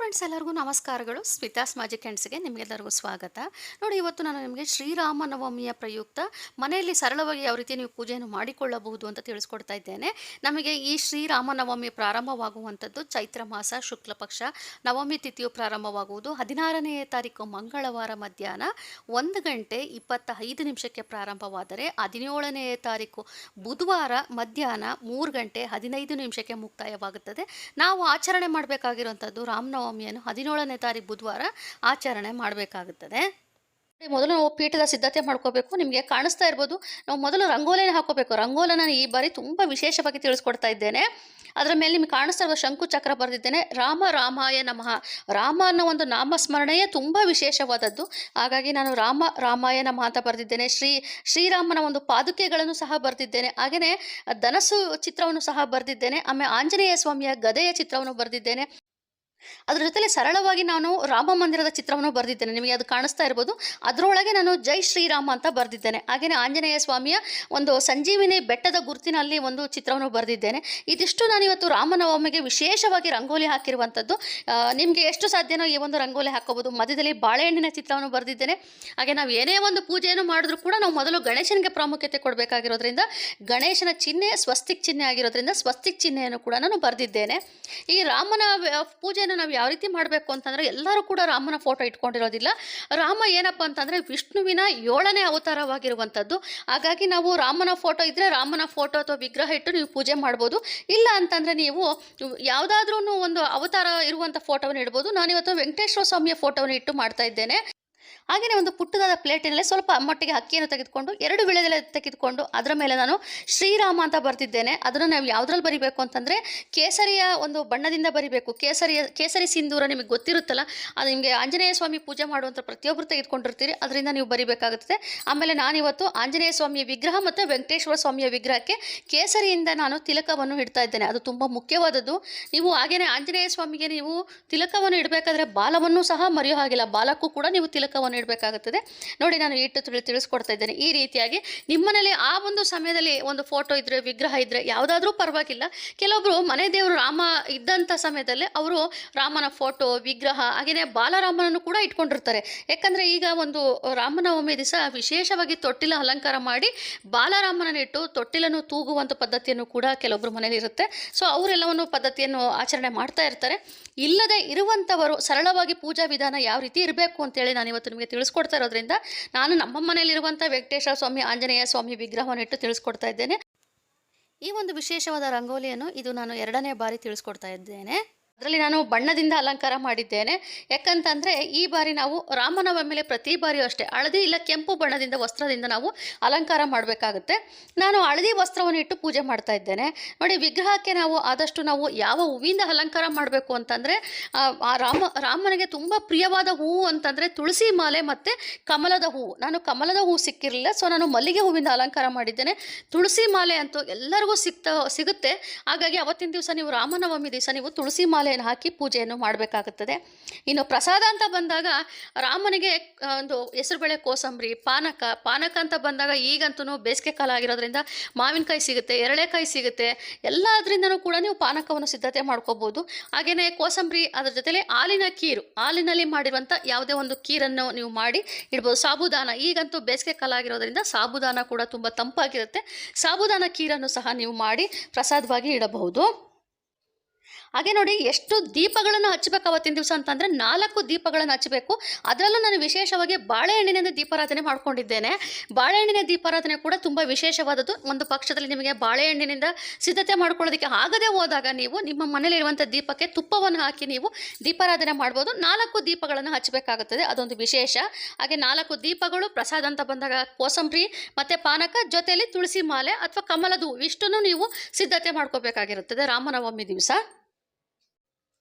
Friends ಎಲ್ಲರಿಗೂ ನಮಸ್ಕಾರಗಳು. Smitha's magic ಹ್ಯಾಂಡ್ಸ್ಗೆ ನಿಮಗೆಲ್ಲರಿಗೂ ಸ್ವಾಗತ. ನೋಡಿ, ಇವತ್ತು ನಾನು ನಿಮಗೆ ಶ್ರೀರಾಮನವಮಿಯ ಪ್ರಯುಕ್ತ, ಮನೆಯಲ್ಲಿ ಸರಳವಾಗಿ ಯಾವ ರೀತಿ ನೀವು ಪೂಜೆಯನ್ನು ಮಾಡಿಕೊಳ್ಳಬಹುದು ಅಂತ ತಿಳಿಸ್ಕೊಡ್ತಾ ಇದ್ದೇನೆ. ನಮಗೆ ಈ ಶ್ರೀರಾಮನವಮಿ ಪ್ರಾರಂಭವಾಗುವಂಥದ್ದು ಚೈತ್ರ ಮಾಸ, ಶುಕ್ಲ ಪಕ್ಷ. ನವಮಿ ತಿಥಿಯು ಪ್ರಾರಂಭವಾಗುವುದು ಹದಿನಾರನೇ ತಾರೀಕು ಮಂಗಳವಾರ ಮಧ್ಯಾಹ್ನ ಒಂದು ಗಂಟೆ ಇಪ್ಪತ್ತ ಐದು ನಿಮಿಷಕ್ಕೆ ಪ್ರಾರಂಭವಾದರೆ ಹದಿನೇಳನೇ ತಾರೀಕು ಬುಧವಾರ ಮಧ್ಯಾಹ್ನ ಮೂರು ಗಂಟೆ ಹದಿನೈದು ನಿಮಿಷಕ್ಕೆ ಮುಕ್ತಾಯವಾಗುತ್ತದೆ. ನಾವು ಆಚರಣೆ ಮಾಡಬೇಕಾಗಿರುವಂಥದ್ದು ರಾಮನವಮಿಯನ್ನು ಹದಿನೇಳನೇ ತಾರೀಕು ಬುಧವಾರ ಆಚರಣೆ ಮಾಡಬೇಕಾಗುತ್ತದೆ. ಮೊದಲು ನಾವು ಪೀಠದ ಸಿದ್ಧತೆ ಮಾಡ್ಕೋಬೇಕು, ನಿಮಗೆ ಕಾಣಿಸ್ತಾ ಇರ್ಬೋದು. ನಾವು ಮೊದಲು ರಂಗೋಲಿನ ಹಾಕೋಬೇಕು. ರಂಗೋಲನ ಈ ಬಾರಿ ತುಂಬ ವಿಶೇಷವಾಗಿ ತಿಳಿಸ್ಕೊಡ್ತಾ ಇದ್ದೇನೆ. ಅದರ ಮೇಲೆ ನಿಮಗೆ ಕಾಣಿಸ್ತಾ ಇರುವ ಶಂಕು ಚಕ್ರ ಬರೆದಿದ್ದೇನೆ. ರಾಮ ರಾಮಾಯ ನಮಃ. ರಾಮ ಅನ್ನೋ ಒಂದು ನಾಮಸ್ಮರಣೆಯೇ ತುಂಬ ವಿಶೇಷವಾದದ್ದು. ಹಾಗಾಗಿ ನಾನು ರಾಮ ರಾಮಾಯ ನಮಃ ಅಂತ ಬರೆದಿದ್ದೇನೆ. ಶ್ರೀ ಶ್ರೀರಾಮನ ಒಂದು ಪಾದುಕೆಗಳನ್ನು ಸಹ ಬರೆದಿದ್ದೇನೆ. ಹಾಗೆಯೇ ಧನಸು ಚಿತ್ರವನ್ನು ಸಹ ಬರೆದಿದ್ದೇನೆ. ಆಮೇಲೆ ಆಂಜನೇಯ ಸ್ವಾಮಿಯ ಗದೆಯ ಚಿತ್ರವನ್ನು ಬರೆದಿದ್ದೇನೆ. ಅದರ ಜೊತೆಲಿ ಸರಳವಾಗಿ ನಾನು ರಾಮ ಮಂದಿರದ ಚಿತ್ರವನ್ನು ಬರೆದಿದ್ದೇನೆ. ನಿಮಗೆ ಅದು ಕಾಣಿಸ್ತಾ ಇರ್ಬೋದು. ಅದರೊಳಗೆ ನಾನು ಜೈ ಶ್ರೀರಾಮ ಅಂತ ಬರೆದಿದ್ದೇನೆ. ಹಾಗೆಯೇ ಆಂಜನೇಯ ಸ್ವಾಮಿಯ ಒಂದು ಸಂಜೀವಿನಿ ಬೆಟ್ಟದ ಗುರುತಿನಲ್ಲಿ ಒಂದು ಚಿತ್ರವನ್ನು ಬರೆದಿದ್ದೇನೆ. ಇದಿಷ್ಟು ನಾನು ಇವತ್ತು ರಾಮನವಮಿಗೆ ವಿಶೇಷವಾಗಿ ರಂಗೋಲಿ ಹಾಕಿರುವಂಥದ್ದು. ನಿಮಗೆ ಎಷ್ಟು ಸಾಧ್ಯನೋ ಈ ಒಂದು ರಂಗೋಲಿ ಹಾಕೋಬೋದು. ಮಧ್ಯದಲ್ಲಿ ಬಾಳೆಹಣ್ಣಿನ ಚಿತ್ರವನ್ನು ಬರೆದಿದ್ದೇನೆ. ಹಾಗೆ ನಾವು ಏನೇ ಒಂದು ಪೂಜೆಯನ್ನು ಮಾಡಿದ್ರೂ ಕೂಡ ನಾವು ಮೊದಲು ಗಣೇಶನಿಗೆ ಪ್ರಾಮುಖ್ಯತೆ ಕೊಡಬೇಕಾಗಿರೋದ್ರಿಂದ, ಗಣೇಶನ ಚಿಹ್ನೆ, ಸ್ವಸ್ತಿಕ್ ಚಿಹ್ನೆ ಆಗಿರೋದ್ರಿಂದ ಸ್ವಸ್ತಿಕ್ ಚಿಹ್ನೆಯನ್ನು ಕೂಡ ನಾನು ಬರೆದಿದ್ದೇನೆ. ಈ ರಾಮನ ವ್ಯ- ನಾವು ಯಾವ ರೀತಿ ಮಾಡಬೇಕು ಅಂತಂದರೆ ಎಲ್ಲರೂ ಕೂಡ ರಾಮನ ಫೋಟೋ ಇಟ್ಕೊಂಡಿರೋದಿಲ್ಲ. ರಾಮ ಏನಪ್ಪ ಅಂತಂದರೆ ವಿಷ್ಣುವಿನ ಏಳನೇ ಅವತಾರವಾಗಿರುವಂಥದ್ದು ಹಾಗಾಗಿ ನಾವು ರಾಮನ ಫೋಟೋ ಇದ್ದರೆ ರಾಮನ ಫೋಟೋ ಅಥವಾ ವಿಗ್ರಹ ಇಟ್ಟು ನೀವು ಪೂಜೆ ಮಾಡ್ಬೋದು. ಇಲ್ಲ ಅಂತಂದರೆ ನೀವು ಯಾವುದಾದ್ರೂ ಒಂದು ಅವತಾರ ಇರುವಂಥ ಫೋಟೋವನ್ನು ಇಡ್ಬೋದು. ನಾನಿವತ್ತು ವೆಂಕಟೇಶ್ವರ ಸ್ವಾಮಿಯ ಫೋಟೋವನ್ನು ಇಟ್ಟು ಮಾಡ್ತಾ ಇದ್ದೇನೆ. ಹಾಗೆಯೇ ಒಂದು ಪುಟ್ಟದಾದ ಪ್ಲೇಟಿನಲ್ಲಿ ಸ್ವಲ್ಪ ಮಟ್ಟಿಗೆ ಅಕ್ಕಿಯನ್ನು ತೆಗೆದುಕೊಂಡು, ಎರಡು ವಿಳೆದೆಲೆ ತೆಗೆದುಕೊಂಡು ಅದರ ಮೇಲೆ ನಾನು ಶ್ರೀರಾಮ ಅಂತ ಬರ್ತಿದ್ದೇನೆ ಅದನ್ನು ನಾವು ಯಾವುದ್ರಲ್ಲಿ ಬರಿಬೇಕು ಅಂತಂದರೆ ಕೇಸರಿಯ ಒಂದು ಬಣ್ಣದಿಂದ ಬರಿಬೇಕು. ಕೇಸರಿಯ, ಕೇಸರಿ ಸಿಂಧೂರ ನಿಮಗೆ ಗೊತ್ತಿರುತ್ತಲ್ಲ, ಅದು ನಿಮಗೆ ಆಂಜನೇಯ ಸ್ವಾಮಿ ಪೂಜೆ ಮಾಡುವಂಥ ಪ್ರತಿಯೊಬ್ಬರು ತೆಗೆದುಕೊಂಡಿರ್ತೀರಿ, ಅದರಿಂದ ನೀವು ಬರಿಬೇಕಾಗುತ್ತದೆ. ಆಮೇಲೆ ನಾನಿವತ್ತು ಆಂಜನೇಯ ಸ್ವಾಮಿಯ ವಿಗ್ರಹ ಮತ್ತು ವೆಂಕಟೇಶ್ವರ ಸ್ವಾಮಿಯ ವಿಗ್ರಹಕ್ಕೆ ಕೇಸರಿಯಿಂದ ನಾನು ತಿಲಕವನ್ನು ಇಡ್ತಾ ಇದ್ದೇನೆ. ಅದು ತುಂಬ ಮುಖ್ಯವಾದದ್ದು. ನೀವು ಹಾಗೆಯೇ ಆಂಜನೇಯ ಸ್ವಾಮಿಗೆ ನೀವು ತಿಲಕವನ್ನು ಇಡಬೇಕಾದ್ರೆ ಬಾಲವನ್ನು ಸಹ ಮರೆಯೋ ಹಾಗಿಲ್ಲ. ಬಾಲಕ್ಕೂ ಕೂಡ ನೀವು ತಿಲಕವನ್ನು ಇಡಬೇಕಾಗುತ್ತದೆ ನೋಡಿ ನಾನು ಇಟ್ಟು ತಿಳಿ, ತಿಳಿಸ್ಕೊಡ್ತಾ ಇದ್ದೇನೆ. ಈ ರೀತಿಯಾಗಿ ನಿಮ್ಮನೇಲಿ ಆ ಒಂದು ಸಮಯದಲ್ಲಿ ಒಂದು ಫೋಟೋ ಇದ್ದರೆ ವಿಗ್ರಹ ಇದ್ದರೆ ಯಾವುದಾದ್ರೂ ಪರವಾಗಿಲ್ಲ. ಕೆಲವೊಬ್ಬರು ಮನೆ ದೇವರು ರಾಮ ಇದ್ದಂಥ ಸಮಯದಲ್ಲಿ ಅವರು ರಾಮನ ಫೋಟೋ ವಿಗ್ರಹ ಹಾಗೆಯೇ ಬಾಲರಾಮನನ್ನು ಕೂಡ ಇಟ್ಕೊಂಡಿರ್ತಾರೆ. ಯಾಕಂದರೆ ಈಗ ಒಂದು ರಾಮನವಮಿ ದಿವಸ ವಿಶೇಷವಾಗಿ ತೊಟ್ಟಿಲ ಅಲಂಕಾರ ಮಾಡಿ ಬಾಲರಾಮನನ್ನು ಇಟ್ಟು ತೊಟ್ಟಿಲನ್ನು ತೂಗುವಂಥ ಪದ್ಧತಿಯನ್ನು ಕೂಡ ಕೆಲವೊಬ್ಬರು ಮನೇಲಿ ಇರುತ್ತೆ. ಸೊ, ಅವರೆಲ್ಲವನ್ನು ಪದ್ಧತಿಯನ್ನು ಆಚರಣೆ ಮಾಡ್ತಾ ಇರ್ತಾರೆ. ಇಲ್ಲದೆ ಇರುವಂಥವರು ಸರಳವಾಗಿ ಪೂಜಾ ವಿಧಾನ ಯಾವ ರೀತಿ ಇರಬೇಕು ಅಂತೇಳಿ ನಾನು ಇವತ್ತು ನಿಮಗೆ ತಿಳಿಸ್ಕೊಡ್ತಾ ಇರೋದ್ರಿಂದ ನಾನು ನಮ್ಮ ಮನೆಯಲ್ಲಿರುವಂಥ ವೆಂಕಟೇಶ್ವರ ಸ್ವಾಮಿ, ಆಂಜನೇಯ ಸ್ವಾಮಿ ವಿಗ್ರಹವನ್ನು ಇಟ್ಟು ತಿಳಿಸ್ಕೊಡ್ತಾ ಇದ್ದೇನೆ ಈ ಒಂದು ವಿಶೇಷವಾದ ರಂಗೋಲಿಯನ್ನು ಇದು ನಾನು ಎರಡನೇ ಬಾರಿ ತಿಳಿಸ್ಕೊಡ್ತಾ ಇದ್ದೇನೆ ಅದರಲ್ಲಿ ನಾನು ಬಣ್ಣದಿಂದ ಅಲಂಕಾರ ಮಾಡಿದ್ದೇನೆ. ಯಾಕಂತಂದರೆ ಈ ಬಾರಿ ನಾವು ರಾಮನವಮಿಲೆ ಪ್ರತಿ ಬಾರಿಯೂ ಅಷ್ಟೇ ಹಳದಿ ಇಲ್ಲ ಕೆಂಪು ಬಣ್ಣದಿಂದ ವಸ್ತ್ರದಿಂದ ನಾವು ಅಲಂಕಾರ ಮಾಡಬೇಕಾಗುತ್ತೆ. ನಾನು ಹಳದಿ ವಸ್ತ್ರವನ್ನು ಇಟ್ಟು ಪೂಜೆ ಮಾಡ್ತಾ ಇದ್ದೇನೆ. ನೋಡಿ, ವಿಗ್ರಹಕ್ಕೆ ನಾವು ಆದಷ್ಟು ನಾವು ಯಾವ ಹೂವಿಂದ ಅಲಂಕಾರ ಮಾಡಬೇಕು ಅಂತಂದರೆ, ಆ ರಾಮ, ರಾಮನಿಗೆ ತುಂಬ ಪ್ರಿಯವಾದ ಹೂವು ಅಂತಂದರೆ ತುಳಸಿ ಮಾಲೆ ಮತ್ತು ಕಮಲದ ಹೂವು ನಾನು ಕಮಲದ ಹೂವು ಸಿಕ್ಕಿರಲಿಲ್ಲ, ಸೊ ನಾನು ಮಲ್ಲಿಗೆ ಹೂವಿಂದ ಅಲಂಕಾರ ಮಾಡಿದ್ದೇನೆ. ತುಳಸಿ ಮಾಲೆ ಅಂತೂ ಎಲ್ಲರಿಗೂ ಸಿಗ್ತಾ ಸಿಗುತ್ತೆ. ಹಾಗಾಗಿ ಅವತ್ತಿನ ದಿವಸ ನೀವು ರಾಮನವಮಿ ದಿವಸ ನೀವು ತುಳಸಿ ಮಾಲೆಯನ್ನು ಹಾಕಿ ಪೂಜೆಯನ್ನು ಮಾಡಬೇಕಾಗುತ್ತದೆ. ಇನ್ನು ಪ್ರಸಾದ ಅಂತ ಬಂದಾಗ ರಾಮನಿಗೆ ಒಂದು ಹೆಸರುಬೇಳೆ ಕೋಸಂಬರಿ, ಪಾನಕ ಪಾನಕ ಅಂತ ಬಂದಾಗ ಈಗಂತೂ ಬೇಸಿಗೆ ಕಾಲ ಆಗಿರೋದ್ರಿಂದ ಮಾವಿನಕಾಯಿ ಸಿಗುತ್ತೆ, ಎರಳೆಕಾಯಿ ಸಿಗುತ್ತೆ. ಎಲ್ಲದರಿಂದನೂ ಕೂಡ ನೀವು ಪಾನಕವನ್ನು ಸಿದ್ಧತೆ ಮಾಡ್ಕೋಬೋದು. ಹಾಗೆಯೇ ಕೋಸಂಬರಿ ಅದರ ಜೊತೆಲಿ ಹಾಲಿನ ಕೀರು ಹಾಲಿನಲ್ಲಿ ಮಾಡಿರುವಂಥ ಯಾವುದೇ ಒಂದು ಕೀರನ್ನು ನೀವು ಮಾಡಿ ಇಡ್ಬೋದು. ಸಾಬುದಾನ, ಈಗಂತೂ ಬೇಸಿಗೆ ಕಾಲ ಆಗಿರೋದ್ರಿಂದ ಸಾಬುದಾನ ಕೂಡ ತುಂಬ ತಂಪಾಗಿರುತ್ತೆ. ಸಾಬುದಾನ ಕೀರನ್ನು ಸಹ ನೀವು ಮಾಡಿ ಪ್ರಸಾದವಾಗಿ ಇಡಬಹುದು. ಹಾಗೆ ನೋಡಿ ಎಷ್ಟು ದೀಪಗಳನ್ನು ಹಚ್ಚಬೇಕು ಅವತ್ತಿನ ದಿವಸ ಅಂತಂದರೆ ನಾಲ್ಕು ದೀಪಗಳನ್ನು ಹಚ್ಚಬೇಕು ಅದರಲ್ಲೂ ನಾನು ವಿಶೇಷವಾಗಿ ಬಾಳೆಹಣ್ಣಿನಿಂದ ದೀಪಾರಾಧನೆ ಮಾಡ್ಕೊಂಡಿದ್ದೇನೆ. ಬಾಳೆಹಣ್ಣಿನ ದೀಪಾರಾಧನೆ ಕೂಡ ತುಂಬ ವಿಶೇಷವಾದದ್ದು. ಒಂದು ಪಕ್ಷದಲ್ಲಿ ನಿಮಗೆ ಬಾಳೆಹಣ್ಣಿನಿಂದ ಸಿದ್ಧತೆ ಮಾಡ್ಕೊಳ್ಳೋದಕ್ಕೆ ಆಗದೆ ಹೋದಾಗ ನೀವು ನಿಮ್ಮ ಮನೆಯಲ್ಲಿರುವಂಥ ದೀಪಕ್ಕೆ ತುಪ್ಪವನ್ನು ಹಾಕಿ ನೀವು ದೀಪಾರಾಧನೆ ಮಾಡ್ಬೋದು. ನಾಲ್ಕು ದೀಪಗಳನ್ನು ಹಚ್ಚಬೇಕಾಗುತ್ತದೆ ಅದೊಂದು ವಿಶೇಷ. ಹಾಗೆ ನಾಲ್ಕು ದೀಪಗಳು, ಪ್ರಸಾದ ಅಂತ ಬಂದಾಗ ಕೋಸಂಬರಿ, ಮತ್ತು ಪಾನಕ, ಜೊತೆಯಲ್ಲಿ ತುಳಸಿ ಮಾಲೆ ಅಥವಾ ಕಮಲದು ಇಷ್ಟನ್ನು ನೀವು ಸಿದ್ಧತೆ ಮಾಡ್ಕೋಬೇಕಾಗಿರುತ್ತದೆ ರಾಮನವಮಿ ದಿವಸ.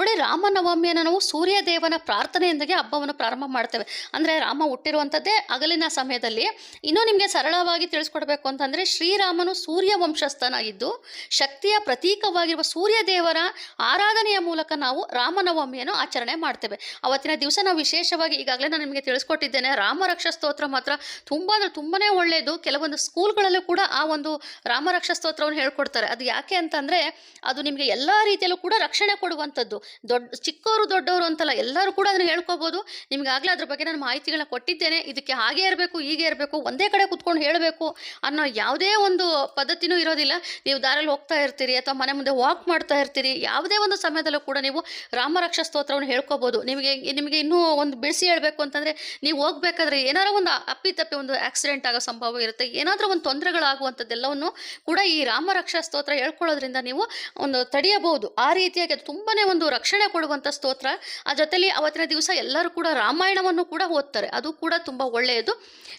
ನೋಡಿ ರಾಮನವಮಿಯನ್ನು ನಾವು ಸೂರ್ಯದೇವನ ಪ್ರಾರ್ಥನೆಯೊಂದಿಗೆ ಹಬ್ಬವನ್ನು ಪ್ರಾರಂಭ ಮಾಡ್ತೇವೆ. ಅಂದರೆ ರಾಮ ಹುಟ್ಟಿರುವಂಥದ್ದೇ ಹಗಲಿನ ಸಮಯದಲ್ಲಿ. ಇನ್ನೂ ನಿಮಗೆ ಸರಳವಾಗಿ ತಿಳಿಸ್ಕೊಡ್ಬೇಕು ಅಂತಂದರೆ ಶ್ರೀರಾಮನು ಸೂರ್ಯ ವಂಶಸ್ಥನಾಗಿದ್ದು, ಶಕ್ತಿಯ ಪ್ರತೀಕವಾಗಿರುವ ಸೂರ್ಯ ದೇವರ ಆರಾಧನೆಯ ಮೂಲಕ ನಾವು ರಾಮನವಮಿಯನ್ನು ಆಚರಣೆ ಮಾಡ್ತೇವೆ. ಅವತ್ತಿನ ದಿವಸ ನಾವು ವಿಶೇಷವಾಗಿ ಈಗಾಗಲೇ ನಾನು ನಿಮಗೆ ತಿಳಿಸ್ಕೊಟ್ಟಿದ್ದೇನೆ ರಾಮರಕ್ಷ ಸ್ತೋತ್ರ ಮಾತ್ರ ತುಂಬ ಅಂದರೆ ತುಂಬಾ ಒಳ್ಳೆಯದು ಕೆಲವೊಂದು ಸ್ಕೂಲ್ಗಳಲ್ಲೂ ಕೂಡ ಆ ಒಂದು ರಾಮರಕ್ಷ ಸ್ತೋತ್ರವನ್ನು ಹೇಳ್ಕೊಡ್ತಾರೆ. ಅದು ಯಾಕೆ ಅಂತಂದರೆ ಅದು ನಿಮಗೆ ಎಲ್ಲ ರೀತಿಯಲ್ಲೂ ಕೂಡ ರಕ್ಷಣೆ ಕೊಡುವಂಥದ್ದು. ದೊಡ್ಡ, ಚಿಕ್ಕವರು ದೊಡ್ಡವರು ಅಂತಲ್ಲ ಎಲ್ಲರೂ ಕೂಡ ಅದನ್ನು ಹೇಳ್ಕೋಬೋದು. ನಿಮಗಾಗಲೇ ಅದ್ರ ಬಗ್ಗೆ ನಾನು ಮಾಹಿತಿಗಳನ್ನ ಕೊಟ್ಟಿದ್ದೇನೆ. ಇದಕ್ಕೆ ಹಾಗೆ ಇರಬೇಕು, ಹೀಗೆ ಇರಬೇಕು, ಒಂದೇ ಕಡೆ ಕುತ್ಕೊಂಡು ಹೇಳಬೇಕು ಅನ್ನೋ ಯಾವುದೇ ಒಂದು ಪದ್ಧತಿನೂ ಇರೋದಿಲ್ಲ. ನೀವು ದಾರಲ್ಲಿ ಹೋಗ್ತಾ ಇರ್ತೀರಿ ಅಥವಾ ಮನೆ ಮುಂದೆ ವಾಕ್ ಮಾಡ್ತಾ ಇರ್ತೀರಿ, ಯಾವುದೇ ಒಂದು ಸಮಯದಲ್ಲೂ ಕೂಡ ನೀವು ರಾಮರಕ್ಷಾ ಸ್ತೋತ್ರವನ್ನು ಹೇಳ್ಕೋಬೋದು. ನಿಮಗೆ ನಿಮಗೆ ಇನ್ನೂ ಒಂದು ಬಿಡಿಸಿ ಹೇಳಬೇಕು ಅಂತಂದರೆ ನೀವು ಹೋಗ್ಬೇಕಾದ್ರೆ ಏನಾದರೂ ಒಂದು ಅಪ್ಪಿತಪ್ಪಿ ಒಂದು ಆಕ್ಸಿಡೆಂಟ್ ಆಗೋ ಸಂಭವ ಇರುತ್ತೆ. ಏನಾದರೂ ಒಂದು ತೊಂದರೆಗಳಾಗುವಂಥದ್ದೆಲ್ಲವನ್ನು ಕೂಡ ಈ ರಾಮರಕ್ಷಾ ಸ್ತೋತ್ರ ಹೇಳ್ಕೊಳ್ಳೋದ್ರಿಂದ ನೀವು ಒಂದು ತಡೆಯಬಹುದು. ಆ ರೀತಿಯಾಗಿ ಅದು ತುಂಬನೇ ಒಂದು ರಕ್ಷಣೆ ಕೊಡುವಂಥ ಸ್ತೋತ್ರ. ಆ ಜೊತೆಲಿ ಅವತ್ತಿನ ದಿವಸ ಎಲ್ಲರೂ ಕೂಡ ರಾಮಾಯಣವನ್ನು ಕೂಡ ಓದ್ತಾರೆ. ಅದು ಕೂಡ ತುಂಬ ಒಳ್ಳೆಯದು.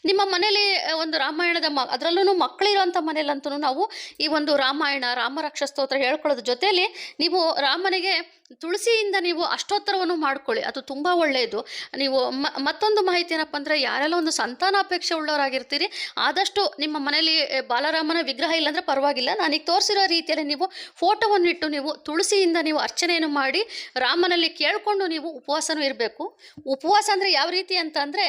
ನಿಮ್ಮ ಮನೇಲಿ ಒಂದು ರಾಮಾಯಣದ ಮ ಅದರಲ್ಲೂ ಮಕ್ಕಳಿರೋಂಥ ಮನೇಲಂತೂ ನಾವು ಈ ಒಂದು ರಾಮಾಯಣ, ರಾಮರಕ್ಷ ಸ್ತೋತ್ರ ಹೇಳ್ಕೊಳ್ಳೋದ್ರ ಜೊತೆಯಲ್ಲಿ ನೀವು ರಾಮನಿಗೆ ತುಳಸಿಯಿಂದ ನೀವು ಅಷ್ಟೋತ್ತರವನ್ನು ಮಾಡ್ಕೊಳ್ಳಿ. ಅದು ತುಂಬ ಒಳ್ಳೆಯದು. ನೀವು ಮತ್ತೊಂದು ಮಾಹಿತಿ ಏನಪ್ಪ ಅಂದರೆ, ಯಾರೆಲ್ಲ ಒಂದು ಸಂತಾನಾಪೇಕ್ಷೆ ಉಳ್ಳವರಾಗಿರ್ತೀರಿ, ಆದಷ್ಟು ನಿಮ್ಮ ಮನೆಯಲ್ಲಿ ಬಾಲರಾಮನ ವಿಗ್ರಹ ಇಲ್ಲಾಂದರೆ ಪರವಾಗಿಲ್ಲ. ನಾನೀಗ ತೋರಿಸಿರೋ ರೀತಿಯಲ್ಲಿ ನೀವು ಫೋಟೋವನ್ನು ಇಟ್ಟು ನೀವು ತುಳಸಿಯಿಂದ ನೀವು ಅರ್ಚನೆಯನ್ನು ಮಾಡಿ, ರಾಮನಲ್ಲಿ ಕೇಳಿಕೊಂಡು ನೀವು ಉಪವಾಸನೂ ಇರಬೇಕು. ಉಪವಾಸ ಅಂದರೆ ಯಾವ ರೀತಿ ಅಂತ ಅಂದರೆ,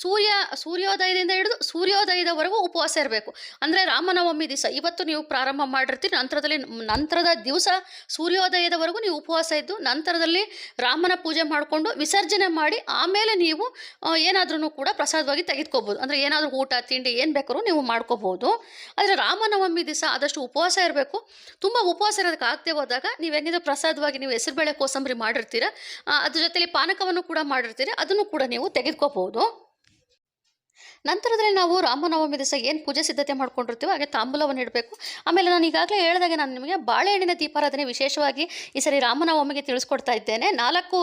ಸೂರ್ಯ, ಸೂರ್ಯೋದಯದಿಂದ ಹಿಡಿದು ಸೂರ್ಯೋದಯದವರೆಗೂ ಉಪವಾಸ ಇರಬೇಕು. ಅಂದರೆ ರಾಮನವಮಿ ದಿವಸ, ಇವತ್ತು ನೀವು ಪ್ರಾರಂಭ ಮಾಡಿರ್ತೀರಿ, ನಂತರದಲ್ಲಿ, ನಂತರದ ದಿವಸ ಸೂರ್ಯೋದಯದವರೆಗೂ ನೀವು ಉಪವಾಸ ಇದ್ದು ನಂತರದಲ್ಲಿ ರಾಮನ ಪೂಜೆ ಮಾಡಿಕೊಂಡು ವಿಸರ್ಜನೆ ಮಾಡಿ ಆಮೇಲೆ ನೀವು ಏನಾದ್ರೂ ಕೂಡ ಪ್ರಸಾದವಾಗಿ ತೆಗೆದುಕೋಬೋದು. ಅಂದರೆ ಏನಾದರೂ ಊಟ, ತಿಂಡಿ ಏನು ಬೇಕಾದ್ರೂ ನೀವು ಮಾಡ್ಕೋಬೋದು. ಆದರೆ ರಾಮನವಮಿ ದಿವಸ ಆದಷ್ಟು ಉಪವಾಸ ಇರಬೇಕು. ತುಂಬ ಉಪವಾಸ ಇರೋದಕ್ಕೆ ಆಗದೆ ಹೋದಾಗ ನೀವು ಹೆಂಗಿದ್ರೆ ಪ್ರಸಾದವಾಗಿ ನೀವು ಹೆಸರುಬೇಳೆ ಕೋಸಂಬರಿ ಮಾಡಿರ್ತೀರ ಅದ್ರ ಜೊತೆಲಿ ಪಾನಕವನ್ನು ಕೂಡ ಮಾಡಿರ್ತೀರಿ, ಅದನ್ನು ಕೂಡ ನೀವು ತೆಗೆದುಕೋಬಹುದು ನಂತರದಲ್ಲಿ ನಾವು ರಾಮನವಮಿ ದಿವಸ ಏನು ಪೂಜೆ ಸಿದ್ಧತೆ ಮಾಡ್ಕೊಂಡಿರ್ತೀವೋ ಹಾಗೆ ತಾಂಬೂಲವನ್ನು ಇಡಬೇಕು. ಆಮೇಲೆ ನಾನು ಈಗಾಗಲೇ ಹೇಳಿದಾಗೆ ನಾನು ನಿಮಗೆ ಬಾಳೆಹಣ್ಣಿನ ದೀಪಾರಾಧನೆ ವಿಶೇಷವಾಗಿ ಈ ಸರಿ ರಾಮನವಮಿಗೆ ತಿಳಿಸ್ಕೊಡ್ತಾ ಇದ್ದೇನೆ. ನಾಲ್ಕು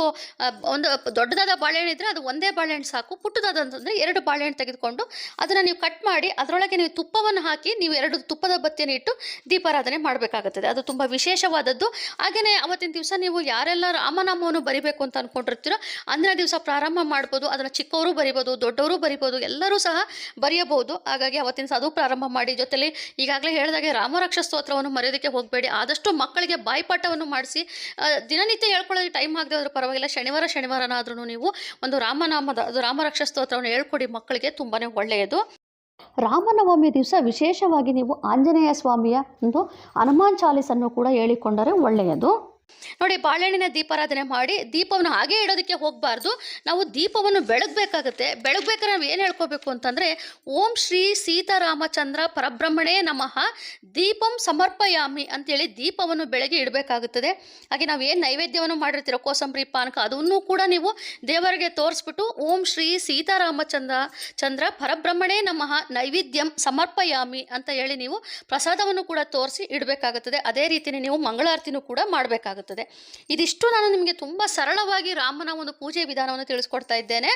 ಒಂದು ದೊಡ್ಡದಾದ ಬಾಳೆಹಣ್ಣು ಇದ್ದರೆ ಅದು ಒಂದೇ ಬಾಳೆಹಣ್ಣು ಸಾಕು ಪುಟ್ಟದಾದ ಅಂತಂದರೆ ಎರಡು ಬಾಳೆಹಣ್ಣು ತೆಗೆದುಕೊಂಡು ಅದನ್ನು ನೀವು ಕಟ್ ಮಾಡಿ ಅದರೊಳಗೆ ನೀವು ತುಪ್ಪವನ್ನು ಹಾಕಿ ನೀವು ಎರಡು ತುಪ್ಪದ ಬತ್ತಿಯನ್ನು ಇಟ್ಟು ದೀಪಾರಾಧನೆ ಮಾಡಬೇಕಾಗುತ್ತದೆ. ಅದು ತುಂಬ ವಿಶೇಷವಾದದ್ದು. ಹಾಗೆಯೇ ಅವತ್ತಿನ ದಿವಸ ನೀವು ಯಾರೆಲ್ಲ ರಾಮನಾಮವನ್ನು ಬರಿಬೇಕು ಅಂತ ಅಂದ್ಕೊಂಡಿರ್ತೀರೋ ಅಂದಿನ ದಿವಸ ಪ್ರಾರಂಭ ಮಾಡ್ಬೋದು, ಅದನ್ನು ಚಿಕ್ಕವರು ಬರಿಬೋದು, ದೊಡ್ಡವರು ಬರಿಬೋದು, ಎಲ್ಲರೂ ಸಹ ಬರೆಯಬಹುದು. ಹಾಗಾಗಿ ಅವತ್ತಿನ ಅದು ಪ್ರಾರಂಭ ಮಾಡಿ. ಜೊತೆಲಿ ಈಗಾಗಲೇ ಹೇಳಿದಾಗೆ ರಾಮರಕ್ಷ ಸ್ತೋತ್ರವನ್ನು ಮರೆಯೋದಕ್ಕೆ ಹೋಗಬೇಡಿ. ಆದಷ್ಟು ಮಕ್ಕಳಿಗೆ ಬಾಯ್ಪಾಠವನ್ನು ಮಾಡಿಸಿ ದಿನನಿತ್ಯ ಹೇಳ್ಕೊಳ್ಳೋದಕ್ಕೆ ಟೈಮ್ ಆಗದೆ ಪರವಾಗಿಲ್ಲ. ಶನಿವಾರ ಶನಿವಾರನಾದ್ರೂ ನೀವು ಒಂದು ರಾಮನಾಮದ, ಅದು ರಾಮರಕ್ಷ ಸ್ತೋತ್ರವನ್ನು ಹೇಳ್ಕೊಡಿ ಮಕ್ಕಳಿಗೆ. ತುಂಬಾ ಒಳ್ಳೆಯದು. ರಾಮನವಮಿ ದಿವಸ ವಿಶೇಷವಾಗಿ ನೀವು ಆಂಜನೇಯ ಸ್ವಾಮಿಯ ಒಂದು ಹನುಮಾನ್ ಚಾಲೀಸನ್ನು ಕೂಡ ಹೇಳಿಕೊಂಡರೆ ಒಳ್ಳೆಯದು. ನೋಡಿ, ಬಾಳೆಹಣ್ಣಿನ ದೀಪಾರಾಧನೆ ಮಾಡಿ ದೀಪವನ್ನು ಹಾಗೆ ಇಡೋದಕ್ಕೆ ಹೋಗಬಾರ್ದು. ನಾವು ದೀಪವನ್ನು ಬೆಳಗ್ಬೇಕಾಗತ್ತೆ. ಬೆಳಗ್ಬೇಕಾದ್ರೆ ನಾವು ಏನು ಹೇಳ್ಕೋಬೇಕು ಅಂತಂದರೆ, ಓಂ ಶ್ರೀ ಸೀತಾರಾಮಚಂದ್ರ ಪರಬ್ರಹ್ಮಣೇ ನಮಃ, ದೀಪಂ ಸಮರ್ಪಯಾಮಿ ಅಂತೇಳಿ ದೀಪವನ್ನು ಬೆಳಗ್ಗೆ ಇಡಬೇಕಾಗುತ್ತದೆ. ಹಾಗೆ ನಾವು ಏನು ನೈವೇದ್ಯವನ್ನು ಮಾಡಿರ್ತೀರೋ, ಕೋಸಂಬರಿ, ಪಾನಕ, ಅದನ್ನು ಕೂಡ ನೀವು ದೇವರಿಗೆ ತೋರಿಸ್ಬಿಟ್ಟು ಓಂ ಶ್ರೀ ಸೀತಾರಾಮಚಂದ್ರ, ಚಂದ್ರ ಪರಬ್ರಹ್ಮಣೇ ನಮಃ, ನೈವೇದ್ಯಂ ಸಮರ್ಪಯಾಮಿ ಅಂತ ಹೇಳಿ ನೀವು ಪ್ರಸಾದವನ್ನು ಕೂಡ ತೋರಿಸಿ ಇಡಬೇಕಾಗುತ್ತದೆ. ಅದೇ ರೀತಿಯೇ ನೀವು ಮಂಗಳಾರತಿನೂ ಕೂಡ ಮಾಡಬೇಕಾಗುತ್ತದೆ ಇದಿಷ್ಟು ನಾನು ನಿಮಗೆ ತುಂಬ ಸರಳವಾಗಿ ರಾಮನ ಒಂದು ಪೂಜೆ ವಿಧಾನವನ್ನು ತಿಳಿಸ್ಕೊಡ್ತಾ ಇದ್ದೇನೆ.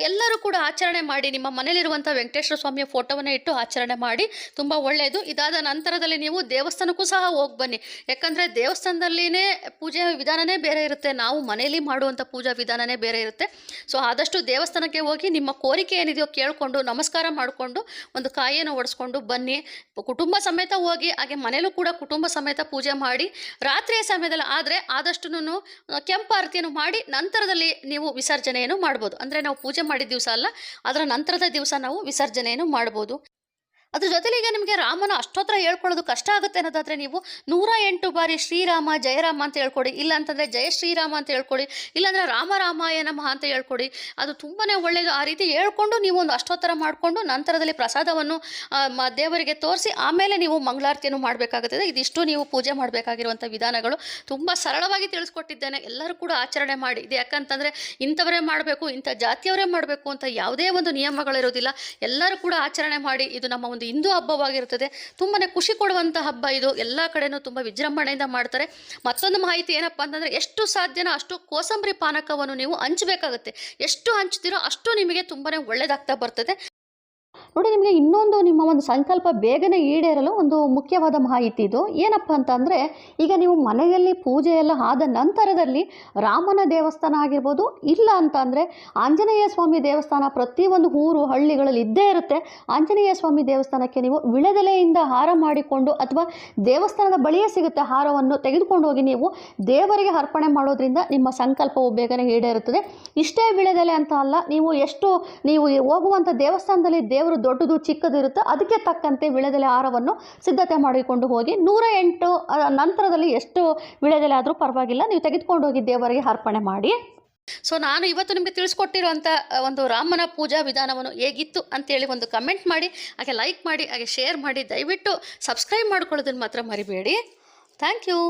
ಎಲ್ಲರೂ ಕೂಡ ಆಚರಣೆ ಮಾಡಿ, ನಿಮ್ಮ ಮನೆಯಲ್ಲಿರುವಂಥ ವೆಂಕಟೇಶ್ವರ ಸ್ವಾಮಿಯ ಫೋಟೋವನ್ನು ಇಟ್ಟು ಆಚರಣೆ ಮಾಡಿ, ತುಂಬ ಒಳ್ಳೆಯದು. ಇದಾದ ನಂತರದಲ್ಲಿ ನೀವು ದೇವಸ್ಥಾನಕ್ಕೂ ಸಹ ಹೋಗಿ ಬನ್ನಿ. ಯಾಕಂದರೆ ದೇವಸ್ಥಾನದಲ್ಲಿನೇ ಪೂಜೆ ವಿಧಾನನೇ ಬೇರೆ ಇರುತ್ತೆ. ನಾವು ಮನೆಯಲ್ಲಿ ಮಾಡುವಂಥ ಪೂಜಾ ವಿಧಾನನೇ ಬೇರೆ ಇರುತ್ತೆ. ಸೊ, ಆದಷ್ಟು ದೇವಸ್ಥಾನಕ್ಕೆ ಹೋಗಿ ನಿಮ್ಮ ಕೋರಿಕೆ ಏನಿದೆಯೋ ಕೇಳಿಕೊಂಡು, ನಮಸ್ಕಾರ ಮಾಡಿಕೊಂಡು, ಒಂದು ಕಾಯಿಯನ್ನು ಒಡಿಸ್ಕೊಂಡು ಬನ್ನಿ. ಕುಟುಂಬ ಸಮೇತ ಹೋಗಿ, ಹಾಗೆ ಮನೇಲೂ ಕೂಡ ಕುಟುಂಬ ಸಮೇತ ಪೂಜೆ ಮಾಡಿ, ರಾತ್ರಿಯ ಸಮಯದಲ್ಲಿ ಆದರೆ ಆದಷ್ಟು ಕೆಂಪು ಆರತಿಯನ್ನು ಮಾಡಿ ನಂತರದಲ್ಲಿ ನೀವು ವಿಸರ್ಜನೆಯನ್ನು ಮಾಡ್ಬೋದು. ಅಂದರೆ ನಾವು ಪೂಜೆ ಮಾಡಿದ ದಿವಸ ಅಲ್ಲ, ಅದರ ನಂತರದ ದಿವಸ ನಾವು ವಿಸರ್ಜನೆಯನ್ನು ಮಾಡ್ಬೋದು. ಅದ್ರ ಜೊತೆಲಿ ಈಗ ನಿಮಗೆ ರಾಮನ ಅಷ್ಟೋತ್ರ ಹೇಳ್ಕೊಳ್ಳೋದು ಕಷ್ಟ ಆಗುತ್ತೆ ಅನ್ನೋದಾದರೆ ನೀವು ನೂರ ಎಂಟು ಬಾರಿ ಶ್ರೀರಾಮ, ಜಯರಾಮ ಅಂತ ಹೇಳ್ಕೊಡಿ. ಇಲ್ಲ ಅಂತಂದರೆ ಜಯ ಶ್ರೀರಾಮ ಅಂತ ಹೇಳ್ಕೊಡಿ. ಇಲ್ಲಾಂದರೆ ರಾಮ ರಾಮಾಯ ನಮಃ ಅಂತ ಹೇಳ್ಕೊಡಿ. ಅದು ತುಂಬಾ ಒಳ್ಳೆಯದು ಆ ರೀತಿ ಹೇಳ್ಕೊಂಡು ನೀವು ಒಂದು ಅಷ್ಟೋತ್ತರ ಮಾಡಿಕೊಂಡು ನಂತರದಲ್ಲಿ ಪ್ರಸಾದವನ್ನು ದೇವರಿಗೆ ತೋರಿಸಿ ಆಮೇಲೆ ನೀವು ಮಂಗಳಾರತಿಯನ್ನು ಮಾಡಬೇಕಾಗುತ್ತದೆ. ಇದಿಷ್ಟು ನೀವು ಪೂಜೆ ಮಾಡಬೇಕಾಗಿರುವಂಥ ವಿಧಾನಗಳು. ತುಂಬ ಸರಳವಾಗಿ ತಿಳಿಸ್ಕೊಟ್ಟಿದ್ದೇನೆ. ಎಲ್ಲರೂ ಕೂಡ ಆಚರಣೆ ಮಾಡಿ. ಇದು ಯಾಕಂತಂದರೆ ಇಂಥವರೇ ಮಾಡಬೇಕು, ಇಂಥ ಜಾತಿಯವರೇ ಮಾಡಬೇಕು ಅಂತ ಯಾವುದೇ ಒಂದು ನಿಯಮಗಳಿರೋದಿಲ್ಲ ಎಲ್ಲರೂ ಕೂಡ ಆಚರಣೆ ಮಾಡಿ. ಇದು ನಮ್ಮ ಒಂದು ಹಿಂದೂ ಹಬ್ಬವಾಗಿರುತ್ತದೆ. ತುಂಬಾ ಖುಷಿ ಕೊಡುವಂಥ ಹಬ್ಬ ಇದು. ಎಲ್ಲ ಕಡೆನೂ ತುಂಬ ವಿಜೃಂಭಣೆಯಿಂದ ಮಾಡ್ತಾರೆ. ಮತ್ತೊಂದು ಮಾಹಿತಿ ಏನಪ್ಪ ಅಂತಂದರೆ, ಎಷ್ಟು ಸಾಧ್ಯನೋ ಅಷ್ಟು ಕೋಸಂಬರಿ ಪಾನಕವನ್ನು ನೀವು ಹಂಚಬೇಕಾಗುತ್ತೆ. ಎಷ್ಟು ಹಂಚ್ತೀರೋ ಅಷ್ಟು ನಿಮಗೆ ತುಂಬಾ ಒಳ್ಳೆಯದಾಗ್ತಾ ಬರ್ತದೆ. ನೋಡಿ, ನಿಮಗೆ ಇನ್ನೊಂದು ನಿಮ್ಮ ಒಂದು ಸಂಕಲ್ಪ ಬೇಗನೆ ಈಡೇರಲು ಒಂದು ಮುಖ್ಯವಾದ ಮಾಹಿತಿ ಇದು. ಏನಪ್ಪ ಅಂತಂದರೆ, ಈಗ ನೀವು ಮನೆಯಲ್ಲಿ ಪೂಜೆ ಎಲ್ಲ ಆದ ನಂತರದಲ್ಲಿ ರಾಮನ ದೇವಸ್ಥಾನ ಆಗಿರ್ಬೋದು, ಇಲ್ಲ ಅಂತಂದರೆ ಆಂಜನೇಯ ಸ್ವಾಮಿ ದೇವಸ್ಥಾನ ಪ್ರತಿಯೊಂದು ಊರು, ಹಳ್ಳಿಗಳಲ್ಲಿ ಇದ್ದೇ ಇರುತ್ತೆ. ಆಂಜನೇಯ ಸ್ವಾಮಿ ದೇವಸ್ಥಾನಕ್ಕೆ ನೀವು ವಿಳೆದೆಲೆಯಿಂದ ಹಾರ ಮಾಡಿಕೊಂಡು ಅಥವಾ ದೇವಸ್ಥಾನದ ಬಳಿಯೇ ಸಿಗುತ್ತೆ ಹಾರವನ್ನು ತೆಗೆದುಕೊಂಡು ಹೋಗಿ ನೀವು ದೇವರಿಗೆ ಅರ್ಪಣೆ ಮಾಡೋದ್ರಿಂದ ನಿಮ್ಮ ಸಂಕಲ್ಪವು ಬೇಗನೆ ಈಡೇರುತ್ತದೆ. ಇಷ್ಟೇ ವಿಳೆದೆಲೆ ಅಂತ ಅಲ್ಲ, ನೀವು ಎಷ್ಟು, ನೀವು ಹೋಗುವಂಥ ದೇವಸ್ಥಾನದಲ್ಲಿ ದೇವರು ದೊಡ್ಡದು ಚಿಕ್ಕದು ಇರುತ್ತೋ. ಅದಕ್ಕೆ ತಕ್ಕಂತೆ ವಿಳೆದೆಲೆ ಆಹಾರವನ್ನು ಸಿದ್ಧತೆ ಮಾಡಿಕೊಂಡು ಹೋಗಿ ನೂರ ಎಂಟು ನಂತರದಲ್ಲಿ ಎಷ್ಟು ವಿಳೆದೆಲೆ ಆದರೂ ಪರವಾಗಿಲ್ಲ. ನೀವು ತೆಗೆದುಕೊಂಡು ಹೋಗಿ ದೇವರಿಗೆ ಅರ್ಪಣೆ ಮಾಡಿ. ಸೊ ನಾನು ಇವತ್ತು ನಿಮಗೆ ತಿಳಿಸ್ಕೊಟ್ಟಿರುವಂಥ ಒಂದು ರಾಮನ ಪೂಜಾ ವಿಧಾನವನ್ನು ಹೇಗಿತ್ತು ಅಂತೇಳಿ ಒಂದು ಕಮೆಂಟ್ ಮಾಡಿ, ಹಾಗೆ ಲೈಕ್ ಮಾಡಿ, ಹಾಗೆ ಶೇರ್ ಮಾಡಿ, ದಯವಿಟ್ಟು ಸಬ್ಸ್ಕ್ರೈಬ್ ಮಾಡ್ಕೊಳ್ಳೋದನ್ನು ಮಾತ್ರ ಮರಿಬೇಡಿ. Thank you